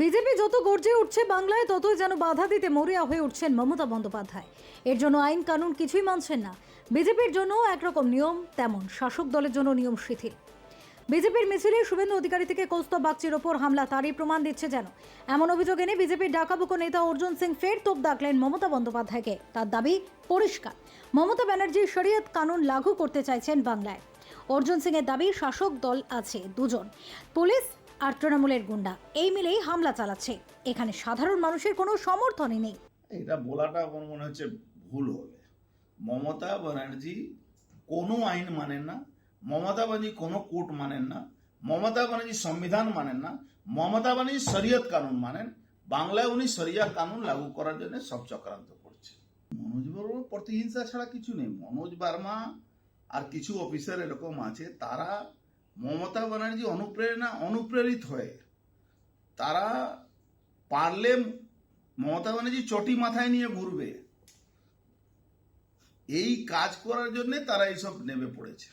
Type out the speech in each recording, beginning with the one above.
BJP যত গর্জে উঠছে বাংলায় ততই যেন বাধা দিতে মরিয়া হয়ে উঠছেন মমতা বন্দ্যোপাধ্যায়। এর জন্য আইন কানুন কিছুই মানছেন না। বিজেপির জন্য একরকম নিয়ম তেমন, শাসক দলের জন্য নিয়ম শিথিল। বিজেপির মিছিলে শুভেন্দু অধিকারী থেকে কৌস্তব বাগচির ওপর হামলা, তারই প্রমাণ দিচ্ছে যেন। এমন অভিযোগ এনে বিজেপির ডাকাবুকো নেতা অর্জুন সিং ফের তোপ দাগলেন মমতা বন্দ্যোপাধ্যায়কে। তার দাবি, পরিষ্কার। মমতা ব্যানার্জি শরীয়ত কানুন লাঘু করতে চাইছেন বাংলায়। অর্জুন সিং এর দাবি, শাসক দল আছে দুজন। পুলিশ আর তৃণমূলের গুন্ডা। এই মিলেই হামলা চালাচ্ছে। এখানে সাধারণ মানুষের কোনো সমর্থনই নেই। এটা বলাটা আমার মনে হচ্ছে ভুল হবে। মমতা ব্যানার্জি কোনো আইন মানেন না, মমতা ব্যানার্জি কোনো কোর্ট মানেন না, মমতা ব্যানার্জি সংবিধান মানেন না, মমতা ব্যানার্জি শরীয়ত কানুন মানেন, বাংলায় উনি শরিয়া কানুন লাগু করার জন্য সব চক্রান্ত করছে মনোজ বর্মার প্রতিহিংসা ছাড়া কিছু নেই। মনোজ বার্মা আর কিছু অফিসার এরকম আছে, তারা মমতা ব্যানার্জি অনুপ্রেরণা, অনুপ্রেরিত হয়ে তারা পারলে মমতা ব্যানার্জি চটি মাথায় নিয়ে ঘুরবে। এই কাজ করার জন্য তারা এইসব নেমে পড়েছে।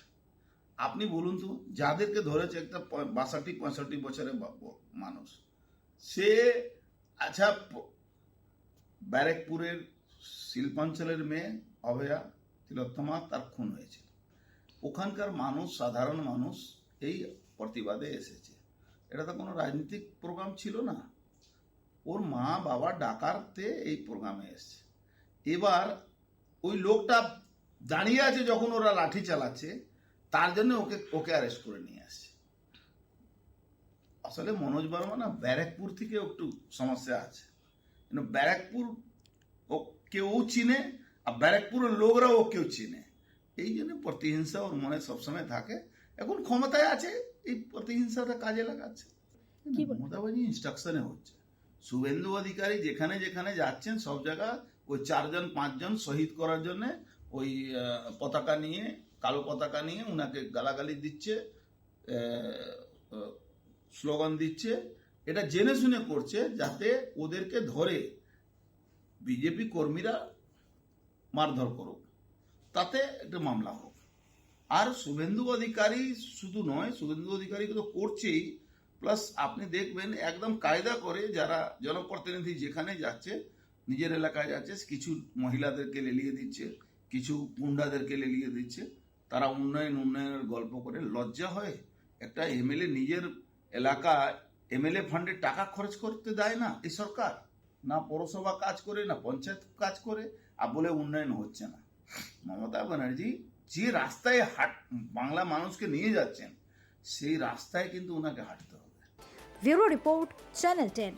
আপনি বলুন তো, যাদেরকে ধরেছে একটা বাষট্টি, পঁয়ষট্টি বছরের মানুষ, সে আচ্ছা ব্যারেকপুরের শিল্পাঞ্চলের মেয়ে অভয়া তিলোত্তমা তার খুন হয়েছিল ওখানকার মানুষ, সাধারণ মানুষ এই প্রতিবাদে এসেছে। এটা তো কোনো রাজনৈতিক প্রোগ্রাম ছিল না। ওর মা বাবা ডাকারতে এই প্রোগ্রামে এসছে। এবার ওই লোকটা দাঁড়িয়ে আছে যখন ওরা লাঠি চালাচ্ছে, তার জন্য ওকে ওকে অ্যারেস্ট করে নিয়ে আসছে। আসলে মনোজ বর্মা না ব্যারাকপুর থেকে একটু সমস্যা আছে। কিন্তু ব্যারাকপুর ও কেউ চিনে, আর ব্যারাকপুরের লোকরাও ও কেউ চিনে। এই জন্য প্রতিহিংসা ওর মনে সবসময় থাকে। এখন ক্ষমতায় আছে এই প্রতিহিংসাটা কাজে লাগাচ্ছে। মমতাবাজি ইনস্ট্রাকশনে হচ্ছে। শুভেন্দু অধিকারী যেখানে যেখানে যাচ্ছেন সব জায়গা ওই চারজন পাঁচজন শহীদ করার জন্য ওই পতাকা নিয়ে কালো পতাকা নিয়ে উনাকে গালাগালি দিচ্ছে স্লোগান দিচ্ছে। এটা জেনে শুনে করছে যাতে ওদেরকে ধরে বিজেপি কর্মীরা মারধর করুক। তাতে একটা মামলা হোক। আর শুভেন্দু অধিকারী শুধু নয়, শুভেন্দু অধিকারী তো করছেই। প্লাস আপনি দেখবেন একদম কায়দা করে যারা জনপ্রতিনিধি যেখানে যাচ্ছে, নিজের এলাকায় যাচ্ছে, কিছু মহিলাদেরকে লেলিয়ে দিচ্ছে, কিছু গুন্ডাদেরকে লেলিয়ে দিচ্ছে, তারা উন্নয়ন উন্নয়নের গল্প করে লজ্জা হয়। একটা এমএলএ নিজের এলাকা এমএলএ ফান্ডে টাকা খরচ করতে দেয় না এই সরকার। না পৌরসভা কাজ করে, না পঞ্চায়েত কাজ করে, আর বলে উন্নয়ন হচ্ছে না। মমতা ব্যানার্জি যে রাস্তায় হাট, বাংলা মানুষকে নিয়ে যাচ্ছেন, সেই রাস্তায় কিন্তু ওনাকে হাঁটতে হবে। Report channel ten.